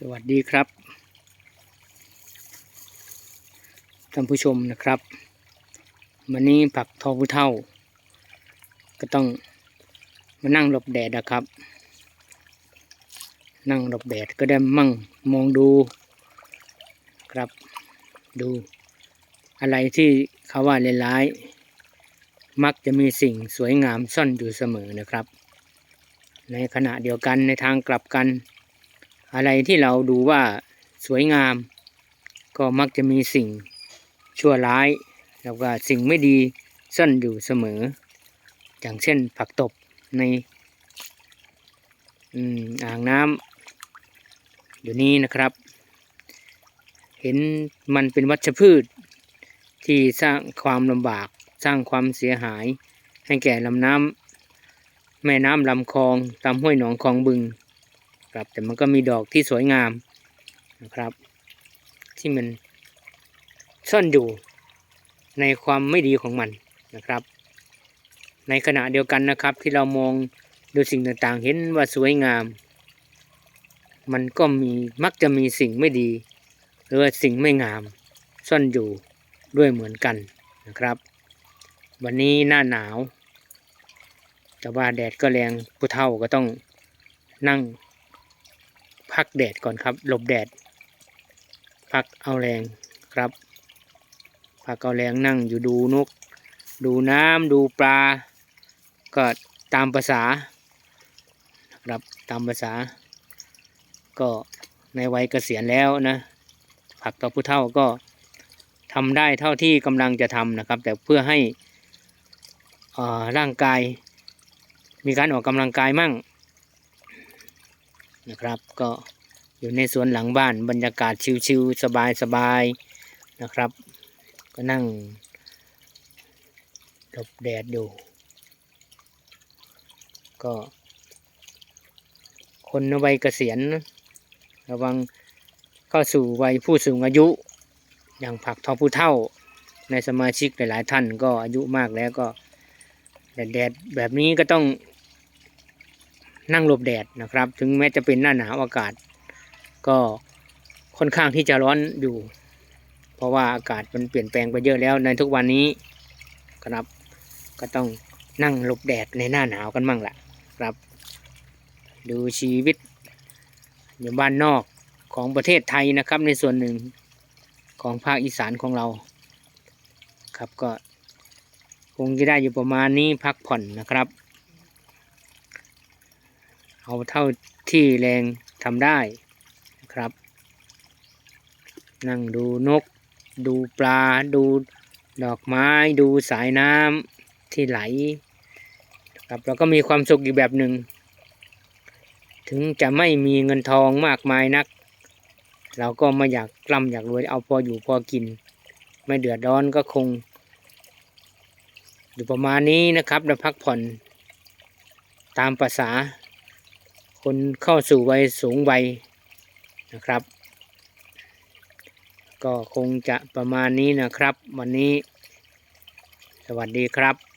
สวัสดีครับท่านผู้ชมนะครับวันนี้ผักทอผู้เท่า ก็ต้องมานั่งหลบแดดนะครับ นั่งหลบแดดก็ได้มั่งมองดูครับ ดูอะไรที่เขาว่าเลวร้าย มักจะมีสิ่งสวยงามซ่อนอยู่เสมอนะครับ ในขณะเดียวกันในทางกลับกัน อะไรที่เราดูว่าสวยงาม ก็มักจะมีสิ่งชั่วร้าย แล้วก็สิ่งไม่ดีซ่อนอยู่เสมอ อย่างเช่นผักตบในอ่างน้ำอยู่นี้นะครับ เห็นมันเป็นวัชพืช ที่สร้างความลำบากสร้างความเสียหาย ให้แก่ลำน้ำแม่น้ำลำคลองตามห้วยหนองคลองบึง ครับ แต่มันก็มีดอกที่สวยงามนะครับ ที่มันซ่อนอยู่ในความไม่ดีของมันนะครับ ในขณะเดียวกันนะครับ ที่เรามองดูสิ่งต่างๆ เห็นว่าสวยงาม มันก็มีมักจะมีสิ่งไม่ดี หรือว่าสิ่งไม่งาม ซ่อนอยู่ด้วยเหมือนกันนะครับ วันนี้หน้าหนาว แต่ว่าแดดก็แรงผู้เฒ่าก็ต้องนั่ง พักแดดก่อนครับ หลบแดด พักเอาแรงครับ พักเอาแรงนั่งอยู่ดูนก ดูน้ำดูปลา ก็ตามภาษาครับตามภาษา ก็ในวัยเกษียณแล้วนะผักต่อผู้เฒ่าก็ทำได้เท่าที่กำลังจะทำนะครับ แต่เพื่อให้ร่างกายมีการออกกำลังกายมั่ง นะครับ ก็อยู่ในสวนหลังบ้านบรรยากาศชิวๆสบายๆนะครับ ก็นั่งหลบแดดอยู่ก็ คนวัยเกษียณระวังเข้าสู่วัยผู้สูงอายุ อย่างผักทอผู้เท่า ในสมาชิกหลายๆท่านก็อายุมากแล้วก็แดดๆแบบนี้ก็ต้อง นั่งหลบแดดนะครับ ถึงแม้จะเป็นหน้าหนาวอากาศ ก็ค่อนข้างที่จะร้อนอยู่ เพราะว่าอากาศมันเปลี่ยนแปลงไปเยอะแล้วในทุกวันนี้ครับก็ต้องนั่งหลบแดดในหน้าหนาวกันมั่งแหละครับ ดูชีวิตอยู่บ้านนอกของประเทศไทยนะครับ ในส่วนหนึ่งของภาคอีสานของเรา ครับก็คงจะได้อยู่ประมาณนี้พักผ่อนนะครับ เอาเท่าที่แรงทำได้นะครับ นั่งดูนก ดูปลา ดูดอกไม้ ดูสายน้ำที่ไหลครับแล้วก็มีความสุขอีกแบบหนึ่ง ถึงจะไม่มีเงินทองมากมายนัก เราก็ไม่อยากกล้ำอยากรวยเอาพออยู่พอกิน ไม่เดือดร้อนก็คง อยู่ประมาณนี้นะครับแล้วพักผ่อนตามภาษา คนเข้าสู่วัยสูงวัยนะครับ ก็คงจะประมาณนี้นะครับ วันนี้ สวัสดีครับ